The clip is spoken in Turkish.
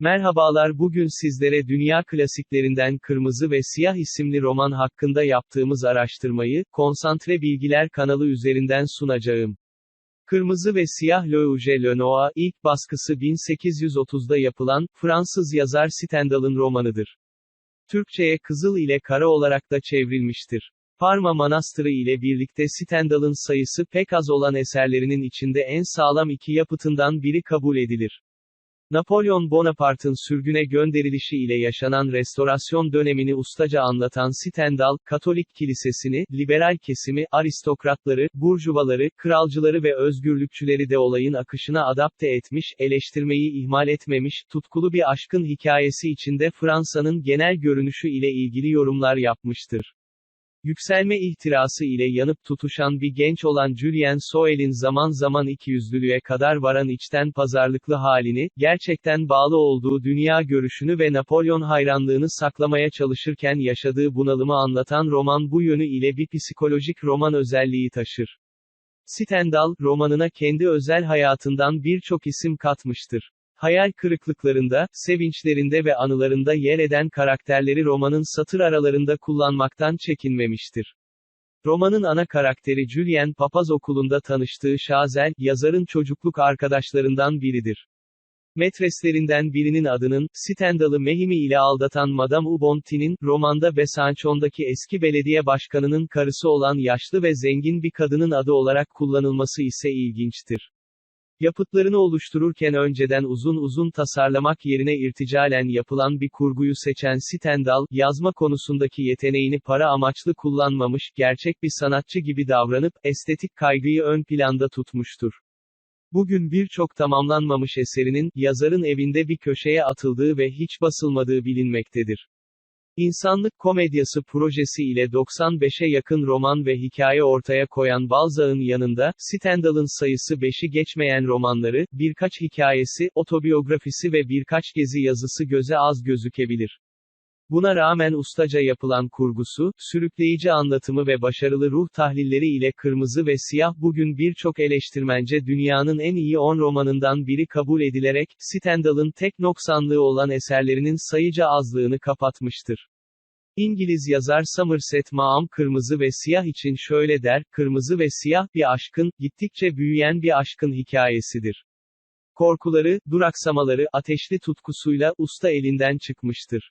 Merhabalar bugün sizlere dünya klasiklerinden Kırmızı ve Siyah isimli roman hakkında yaptığımız araştırmayı, Konsantre Bilgiler kanalı üzerinden sunacağım. Kırmızı ve Siyah Louge Lenoir, ilk baskısı 1830'da yapılan, Fransız yazar Stendhal'ın romanıdır. Türkçe'ye Kızıl ile Kara olarak da çevrilmiştir. Parma Manastırı ile birlikte Stendhal'ın sayısı pek az olan eserlerinin içinde en sağlam iki yapıtından biri kabul edilir. Napolyon Bonaparte'ın sürgüne gönderilişi ile yaşanan restorasyon dönemini ustaca anlatan Stendhal, Katolik kilisesini, liberal kesimi, aristokratları, burjuvaları, kralcıları ve özgürlükçüleri de olayın akışına adapte etmiş, eleştirmeyi ihmal etmemiş, tutkulu bir aşkın hikayesi içinde Fransa'nın genel görünüşü ile ilgili yorumlar yapmıştır. Yükselme ihtirası ile yanıp tutuşan bir genç olan Julien Soel'in zaman zaman ikiyüzlülüğe kadar varan içten pazarlıklı halini, gerçekten bağlı olduğu dünya görüşünü ve Napolyon hayranlığını saklamaya çalışırken yaşadığı bunalımı anlatan roman bu yönü ile bir psikolojik roman özelliği taşır. Stendhal, romanına kendi özel hayatından birçok isim katmıştır. Hayal kırıklıklarında, sevinçlerinde ve anılarında yer eden karakterleri romanın satır aralarında kullanmaktan çekinmemiştir. Romanın ana karakteri Julien papaz okulunda tanıştığı Şazel, yazarın çocukluk arkadaşlarından biridir. Metreslerinden birinin adının, Stendhal'ı Mehimi ile aldatan Madame Ubonti'nin, romanda Besançon'daki eski belediye başkanının karısı olan yaşlı ve zengin bir kadının adı olarak kullanılması ise ilginçtir. Yapıtlarını oluştururken önceden uzun uzun tasarlamak yerine irticalen yapılan bir kurguyu seçen Stendhal, yazma konusundaki yeteneğini para amaçlı kullanmamış, gerçek bir sanatçı gibi davranıp, estetik kaygıyı ön planda tutmuştur. Bugün birçok tamamlanmamış eserinin, yazarın evinde bir köşeye atıldığı ve hiç basılmadığı bilinmektedir. İnsanlık komedyası projesi ile 95'e yakın roman ve hikaye ortaya koyan Balzac'ın yanında, Stendhal'ın sayısı 5'i geçmeyen romanları, birkaç hikayesi, otobiyografisi ve birkaç gezi yazısı göze az gözükebilir. Buna rağmen ustaca yapılan kurgusu, sürükleyici anlatımı ve başarılı ruh tahlilleri ile Kırmızı ve Siyah bugün birçok eleştirmence dünyanın en iyi 10 romanından biri kabul edilerek, Stendhal'ın tek noksanlığı olan eserlerinin sayıca azlığını kapatmıştır. İngiliz yazar Somerset Maugham Kırmızı ve Siyah için şöyle der, Kırmızı ve Siyah bir aşkın, gittikçe büyüyen bir aşkın hikayesidir. Korkuları, duraksamaları, ateşli tutkusuyla, usta elinden çıkmıştır.